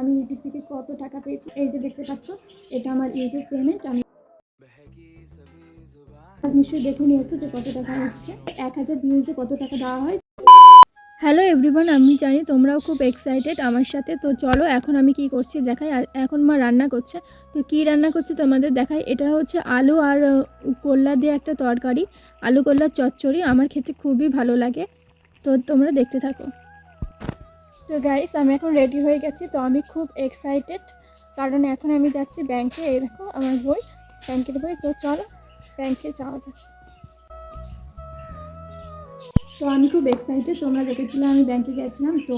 আমি ইউটিউব থেকে কত টাকা পেয়েছি? এই যে দেখতে পাচ্ছ এটা আমার ইউটিউব পেমেন্ট আমি নিশ্চয়ই দেখে নিয়েছো যে কত টাকা এসছে এক হাজার ভিউজে কত টাকা দেওয়া হয়। হ্যালো এভরিওয়ান আমি জানি তোমরাও খুব এক্সাইটেড আমার সাথে। তো চলো এখন আমি কি করছি দেখাই। এখন মা রান্না করছে। তো কি রান্না করছে তোমাদের দেখাই। এটা হচ্ছে আলু আর করলা দিয়ে একটা তরকারি। আলু কল্লার চচ্চড়ি। আমার খেতে খুবই ভালো লাগে। তো তোমরা দেখতে থাকো। তো গাইস আমি এখন রেডি হয়ে গেছি, তো আমি খুব এক্সাইটেড কারণ এখন আমি যাচ্ছি ব্যাংকে এই দেখো আমার বই ব্যাংকের বই, তো চলো ব্যাংকে যাওয়া যাক। তো আমি খুব এক্সাইটেড তোমরা দেখেছিলে আমি ব্যাংকে গেছিলাম, তো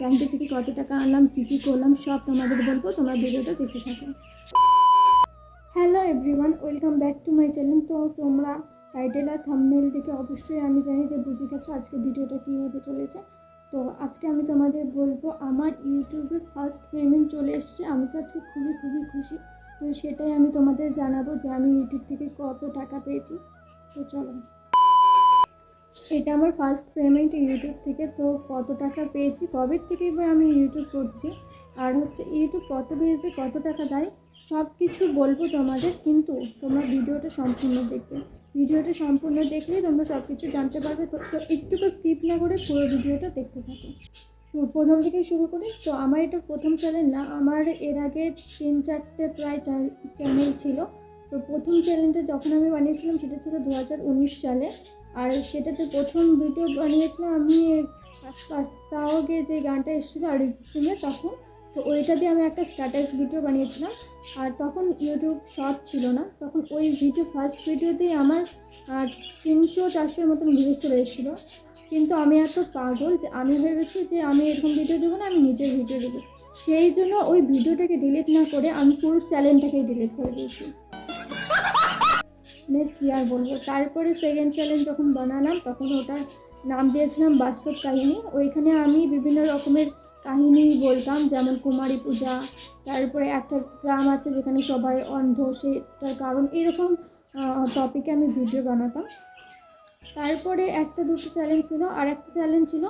ব্যাংকে থেকে কত টাকা আনলাম, কী কী করলাম, সব তোমাদের বলব, তোমরা ভিডিওটা দেখতে থাকো। Hello everyone welcome back to my channel তো তোমরা টাইটেল আর থাম্বনেল দেখে অবশ্যই আমি জানি যে বুঝে গেছো আজকে ভিডিওটা কী হতে চলেছে। তো আজকে আমি তোমাদের বলব, আমার ইউটিউবে ফার্স্ট পেমেন্ট চলে এসছে, আমি তো আজকে খুবই খুবই খুশি। তো সেটাই আমি তোমাদের জানাব যে আমি ইউটিউব থেকে কত টাকা পেয়েছি। তো চলো। এটা আমার ফার্স্ট পেমেন্ট ইউটিউব থেকে, তো কত টাকা পেয়েছি, কবে থেকে এবার আমি ইউটিউব করছি? আর হচ্ছে ইউটিউব কত পেয়েছে, কত টাকা দেয় সব কিছু বলব তোমাদের, কিন্তু তোমরা ভিডিওটা সম্পূর্ণ দেখবে। ভিডিওটা সম্পূর্ণ দেখলেই তোমরা সব কিছু জানতে পারবে। তো একটুকু স্কিপ না করে পুরো ভিডিওটা দেখতে থাকো। প্রথম থেকে শুরু করি। তো আমার এটা প্রথম চ্যানেল না, আমার এর আগে তিন, চারটে প্রায় চ্যানেল ছিল। তো প্রথম চ্যানেলটা যখন আমি বানিয়েছিলাম, সেটা ছিল দু হাজার উনিশ সালে। আর সেটাতে প্রথম ভিডিও বানিয়েছিলাম আমি পাস্তাওগে যে গানটা এসেছিল অরিজিৎ তখন তো ওইটা দিয়ে আমি একটা স্ট্যাটাস ভিডিও বানিয়েছিলাম, আর তখন ইউটিউব শর্ট ছিল না, তখন ওই ভিডিও ফার্স্ট ভিডিওতেই আমার তিনশো চারশোর মতন ভিউজ চলে এসেছিল। কিন্তু আমি এত পাগল যে আমি ভেবেছি যে আমি এরকম ভিডিও দেবো না, আমি নিজের ভিডিও দেবো। সেই জন্য ওই ভিডিওটাকে ডিলিট না করে আমি পুরো চ্যানেলটাকেই ডিলিট করে দিয়েছি। মানে কী আর বলব? তারপরে সেকেন্ড চ্যালেঞ্জ যখন বানালাম, তখন ওটার নাম দিয়েছিলাম বাস্তব কাহিনী। ওইখানে আমি বিভিন্ন রকমের কাহিনী বলতাম, যেমন কুমারী পূজা, তারপরে একটা গ্রাম আছে যেখানে সবাই অন্ধ সেটার কারণ, এরকম টপিকে আমি ভিডিও বানাতাম। তারপরে একটা দুটো চ্যালেঞ্জ ছিল আর একটা চ্যালেঞ্জ ছিল,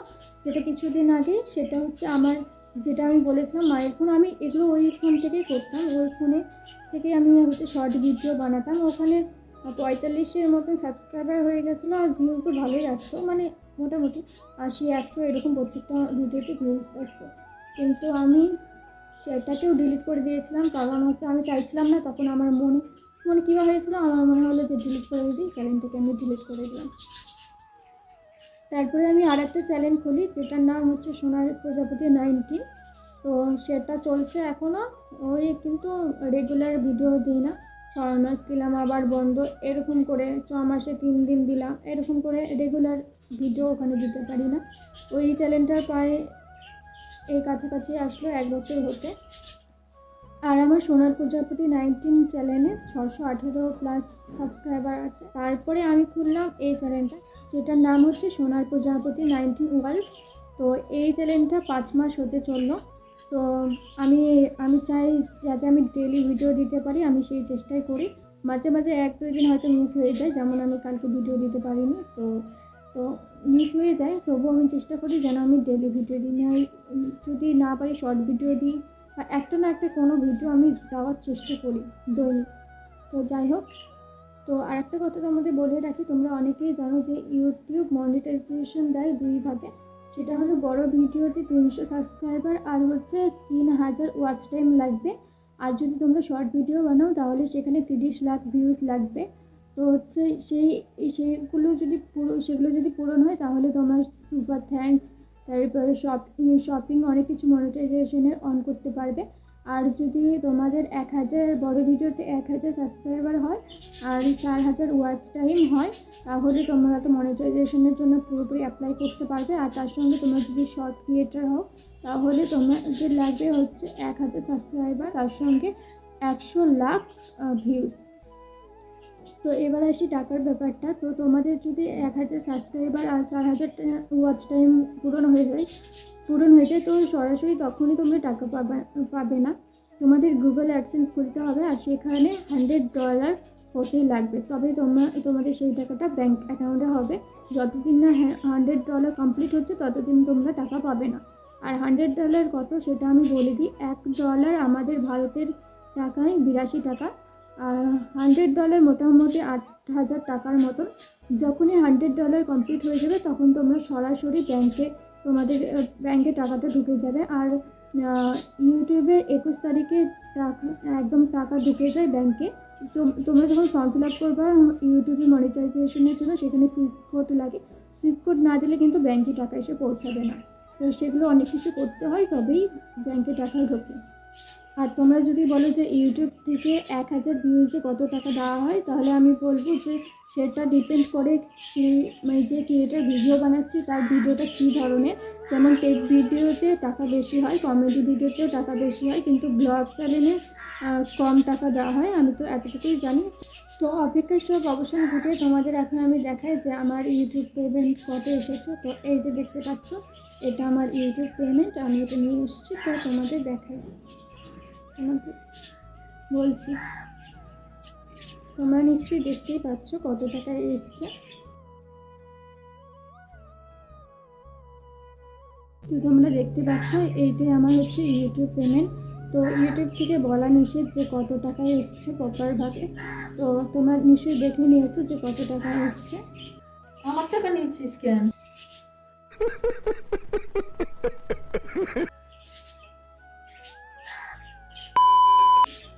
যেটা কিছুদিন আগে, সেটা হচ্ছে আমার যেটা আমি বলেছিলাম, মায়ের ফোন আমি এগুলো ওই ফোন থেকেই করতাম, ওই ফোনে থেকে আমি হচ্ছে শর্ট ভিডিও বানাতাম। ওখানে পঁয়তাল্লিশের মতন সাবস্ক্রাইবার হয়ে গেছিল, আর ভিউজ তো ভালোই আসতো মানে মোটামুটি আশি, একশো এরকম প্রত্যেকটা ভিডিওতে ভিউজ আসতো। কিন্তু আমি সেটাকেও ডিলিট করে দিয়েছিলাম, কারণ হচ্ছে আমি চাইছিলাম না তখন আমার মনে মনে কীভাবে হয়েছিল? আমার মনে হলো যে ডিলিট করে দিই চ্যানেলটাকে আমি ডিলিট করে দিলাম। তারপরে আমি আর একটা চ্যানেল খুলি, যেটার নাম হচ্ছে সোনার প্রজাপতি নাইনটি। তো সেটা চলছে এখনও ওই কিন্তু রেগুলার ভিডিও দিই না। ছয় মাস দিলাম, আবার বন্ধ। এরকম করে ছ মাসে তিন দিন দিলাম। এরকম করে রেগুলার ভিডিও ওখানে দিতে পারি না। ওই চ্যানেলটা প্রায় এই কাছাকাছি আসলো এক বছর হতে। আর আমার সোনার প্রজাপতি নাইনটিন চ্যানেলে ছশো আঠেরো প্লাস সাবস্ক্রাইবার আছে। তারপরে আমি খুললাম এই চ্যানেলটা যেটার নাম হচ্ছে সোনার প্রজাপতি নাইনটিন ওয়ার্ল্ড তো এই চ্যানেলটা পাঁচ মাস হতে চলল। তো আমি আমি চাই যাতে আমি ডেলি ভিডিও দিতে পারি, আমি সেই চেষ্টাই করি। মাঝে মাঝে এক, দুই দিন হয়তো মিস হয়ে যায়, যেমন আমি কালকে ভিডিও দিতে পারিনি, তো তো মিস হয়ে যায়। তবুও আমি চেষ্টা করি যেন আমি ডেলি ভিডিও দিই। না, যদি না পারি শর্ট ভিডিও দিই, বা একটা না একটা কোনো ভিডিও আমি দেওয়ার চেষ্টা করি, দৈনিক। তো যাই হোক, তো আরেকটা কথা তোমাদের বলে রাখি, তোমরা অনেকেই জানো যে ইউটিউব মনিটাইজেশন দেয় দুই ভাগে। সেটা হলো বড় ভিডিওতে তিনশো সাবস্ক্রাইবার আর হচ্ছে তিন হাজার ওয়াচ টাইম লাগবে। আর যদি তোমরা শর্ট ভিডিও বানাও, তাহলে সেখানে তিরিশ লাখ ভিউজ লাগবে। তো হচ্ছে সেই, সেইগুলো যদি পুরো, সেগুলো যদি পূরণ হয়, তাহলে তোমার সুপার থ্যাঙ্কস তারপরে শপিং শপিং অনেক কিছু মনিটাইজেশনের অন করতে পারবে। আর যদি তোমাদের এক হাজার, বড় ভিডিওতে এক হাজার সাবস্ক্রাইবার হয় আর চার হাজার ওয়াচ টাইম হয়, তাহলে তোমরা তো মনিটাইজেশনের জন্য পুরোপুরি অ্যাপ্লাই করতে পারবে। আর তার সঙ্গে তোমরা যদি শর্ট ক্রিয়েটার হও, তাহলে তোমাদের লাগবে হচ্ছে এক হাজার সাবস্ক্রাইবার তার সঙ্গে একশো লাখ ভিউজ তো এবার আসি টাকার ব্যাপারটা। তো তোমাদের যদি এক হাজার সাবস্ক্রাইবার আর চার হাজার ওয়াচ টাইম পূরণ হয়ে যায়, পূরণ হয়ে যায়, তো সরাসরি তখনই তোমরা টাকা পাবে পাবে না। তোমাদের গুগল অ্যাডসেন্স খুলতে হবে আর সেখানে হান্ড্রেড ডলার হতেই লাগবে। তবে তোমরা তোমাদের সেই টাকাটা ব্যাঙ্ক অ্যাকাউন্টে হবে। যতদিন না হান্ড্রেড ডলার কমপ্লিট হচ্ছে, ততদিন তোমরা টাকা পাবে না। আর হান্ড্রেড ডলার কত সেটা আমি বলে দিই। এক ডলার আমাদের ভারতের টাকায় বিরাশি টাকা। হান্ড্রেড ডলার মোটামুটি আট হাজার টাকার মতন। যখনই হান্ড্রেড ডলার কমপ্লিট হয়ে যাবে, তখন তোমরা সরাসরি ব্যাংকে তোমাদের ব্যাংকে টাকাটা ঢুকে যাবে। আর ইউটিউবে একুশ তারিখে টাকা, একদম টাকা ঢুকে যায় ব্যাংকে তোমরা যখন ফর্ম ফিল আপ করবে ইউটিউবে মনিটাইজেশনের জন্য সেখানে সুইপ কোড লাগে। সুইপ কোড না দিলে কিন্তু ব্যাংকে টাকা এসে পৌঁছাবে না। তো সেগুলো অনেক কিছু করতে হয়, তবেই ব্যাংকে টাকা ঢোকে। আর তোমরা যদি বলো যে ইউটিউব থেকে এক হাজার ভিউজে কত টাকা দেওয়া হয়, তাহলে আমি বলব যে সেটা ডিপেন্ড করে সে মানে যে ক্রিয়েটার ভিডিও বানাচ্ছে, তার ভিডিওটা কী ধরনের। যেমন টেক ভিডিওতে টাকা বেশি হয় কমেডি ভিডিওতেও টাকা বেশি হয়, কিন্তু ব্লগ চ্যানেলে কম টাকা দেওয়া হয়, আমি তো এতটুকুই জানি। তো অপেক্ষার সব অবসান ঘটে তোমাদের এখন আমি দেখাই যে আমার ইউটিউব পেমেন্ট কত এসেছে। তো এই যে দেখতে পাচ্ছ, এটা আমার ইউটিউব পেমেন্ট আমি এটা নিয়ে এসেছি, তো তোমাদের দেখাই। বলছি। তোমরা নিশ্চয়ই দেখতেই পাচ্ছ কত টাকায় এসছে। তো তোমরা দেখতে পাচ্ছ, এইটাই আমার হচ্ছে ইউটিউব পেমেন্ট তো ইউটিউব থেকে বলা নিষেধ যে কত টাকা এসছে প্রপারভাবে তো তোমরা নিশ্চয়ই দেখে নিয়েছো যে কত টাকা এসছে। আমার টাকা নিয়েছিস কেন?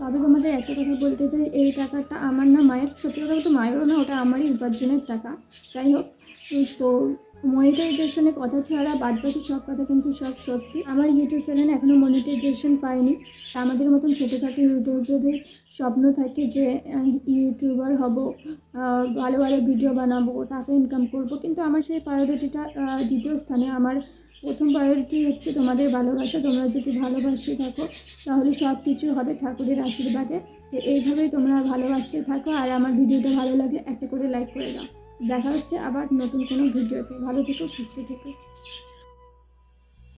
তবে তোমাদের একটা কথা বলতে চাই, এই টাকাটা আমার না মায়ের, সত্যি কথা তো মায়েরও না, ওটা আমারই উপার্জনের টাকা। যাই হোক তো মনিটাইজেশনের কথা ছাড়া বাদ বাকি সব কথা কিন্তু সব সত্যি। আমার ইউটিউব চ্যানেল এখনও মনিটাইজেশন তা আমাদের মতন ছোটো ছোটোখাটো ইউটিউবারদের স্বপ্ন থাকে যে ইউটিউবার হব ভালো ভালো ভিডিও বানাবো, টাকা ইনকাম করব। কিন্তু আমার সেই প্রায়োরিটিটা দ্বিতীয় স্থানে আমার প্রথম প্রায়োরিটি হচ্ছে তোমাদের ভালোবাসা। তোমরা যদি ভালোবাসতে থাকো, তাহলে সব কিছু হবে ঠাকুরের আশীর্বাদে। তো এইভাবেই তোমরা ভালোবাসতে থাকো। আর আমার ভিডিওটা ভালো লাগে, একটা করে লাইক করে দাও। দেখা হচ্ছে আবার নতুন কোনো ভিডিওতে। ভালো থেকো, সুস্থ থেকো।